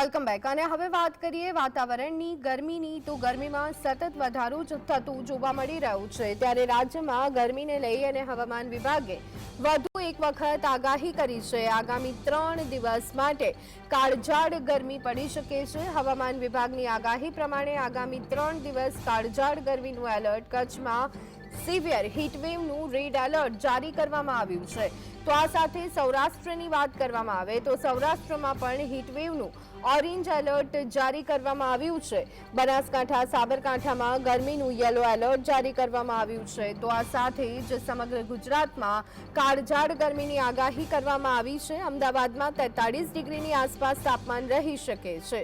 Welcome back. અને હવે વાત કરીએ વાતાવરણની. ગરમીની તો ગરમીમાં સતત વધારો જ થતું જોવા મળી રહ્યું છે. ત્યારે રાજ્યમાં ગરમીને લઈ અને હવામાન વિભાગે વધુ એક વખત આગાહી કરી છે. આગામી ત્રણ દિવસ માટે કાળઝાળ ગરમી પડી શકે છે. હવામાન વિભાગની આગાહી પ્રમાણે આગામી ત્રણ દિવસ કાળઝાળ ગરમીનું એલર્ટ કચ્છમાં સિવિયર હીટવેવનું રેડ એલર્ટ જારી કરવામાં આવ્યું છે. તો આ સાથે સૌરાષ્ટ્રની વાત કરવામાં આવે તો સૌરાષ્ટ્રમાં પણ હીટવેવનું ઓરેન્જ એલર્ટ જારી કરવામાં આવ્યું છે. બનાસકાંઠા, સાબરકાંઠામાં ગરમીનું યલો એલર્ટ જારી કરવામાં આવ્યું છે. તો આ સાથે જ સમગ્ર ગુજરાતમાં કાળઝાળ ગરમીની આગાહી કરવામાં આવી છે. અમદાવાદમાં તેતાળીસ ડિગ્રીની આસપાસ તાપમાન રહી શકે છે.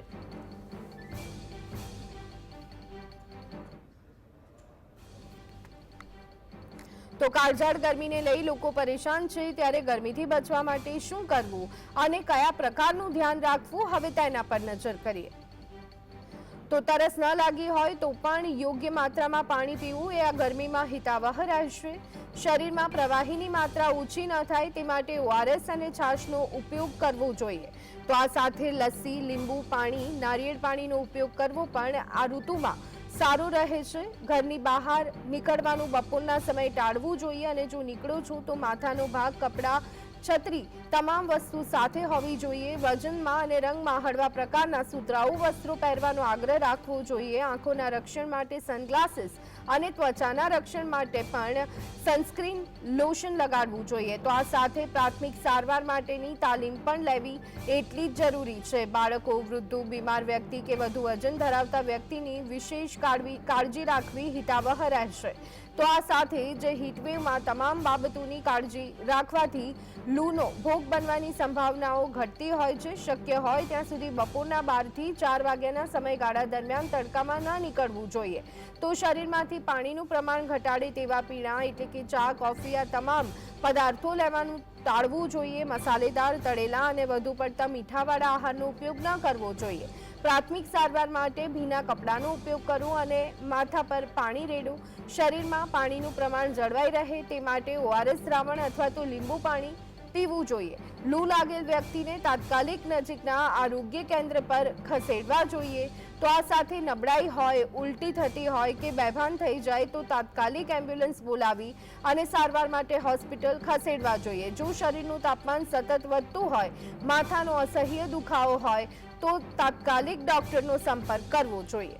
તો કાળઝાળ ગરમીને લઈ લોકો પરેશાન છે. ત્યારે ગરમીથી બચવા માટે શું કરવું અને કયા પ્રકારનું ધ્યાન રાખવું હવે તેના પર નજર કરીએ. તો તરસ ન લાગી હોય તો પણ યોગ્ય માત્રામાં પાણી પીવું એ આ ગરમીમાં હિતાવહ રહેશે. શરીરમાં પ્રવાહીની માત્રા ઓછી ન થાય તે માટે ઓઆરએસ અને છાશનો ઉપયોગ કરવો જોઈએ. તો આ સાથે લસ્સી, લીંબુ, પાણી, નારિયેળ પાણીનો ઉપયોગ કરવો પણ આ ઋતુમાં સારું રહે છે. ઘરની બહાર નીકળવાનું બપોરના સમયે ટાળવું જોઈએ અને જો નીકળો છો તો માથાનો ભાગ, કપડાં છત્રી તમામ વસ્તુ સાથે હોવી જોઈએ. વજનમાં અને રંગમાં હળવા પ્રકારના સુતરાઉ, વસ્ત્રો પહેરવાનો આગ્રહ રાખવો જોઈએ. આંખોના રક્ષણ માટે સનગ્લાસીસ અને ત્વચાના રક્ષણ માટે પણ સનસ્ક્રીન લોશન લગાડવું જોઈએ. તો આ સાથે પ્રાથમિક સારવાર માટેની તાલીમ પણ લેવી એટલી જ જરૂરી છે. બાળકો, વૃદ્ધો, બીમાર વ્યક્તિ કે વધુ વજન ધરાવતા વ્યક્તિની વિશેષ કાળજી રાખવી હિતાવહ રહેશે. તો આ સાથે જે હીટવેવમાં તમામ બાબતોની કાળજી રાખવાથી લૂનો ભોગ બનવાની સંભાવનાઓ ઘટતી હોય છે. શક્ય હોય ત્યાં સુધી બપોરના બારથી ચાર વાગ્યાના સમયગાળા દરમિયાન તડકામાં ન નીકળવું જોઈએ. તો શરીરમાંથી પાણીનું પ્રમાણ ઘટાડે તેવા પીણા એટલે કે ચા, કોફી આ તમામ પદાર્થો લેવાનું ટાળવું જોઈએ. મસાલેદાર, તળેલા અને વધુ પડતા મીઠાવાળા આહારનો ઉપયોગ ન કરવો જોઈએ. પ્રાથમિક સારવાર માટે ભીના કપડાનો ઉપયોગ કરવો અને માથા પર પાણી રેડવું. શરીરમાં પાણીનું પ્રમાણ જળવાઈ રહે તે માટે ઓઆરએસ દ્રાવણ અથવા તો લીંબુ પાણી પીવું જોઈએ. લૂ લાગેલ વ્યક્તિને તાત્કાલિક નજીકના આરોગ્ય કેન્દ્ર પર ખસેડવા જોઈએ. તો આ સાથે નબળાઈ હોય, ઉલટી થતી હોય કે બેભાન થઈ જાય તો તાત્કાલિક એમ્બ્યુલન્સ બોલાવી અને સારવાર માટે હોસ્પિટલ ખસેડવા જોઈએ. જો શરીરનું તાપમાન સતત વધતું હોય, માથાનો અસહ્ય દુખાવો હોય તો તાત્કાલિક ડોક્ટરનો સંપર્ક કરવો જોઈએ.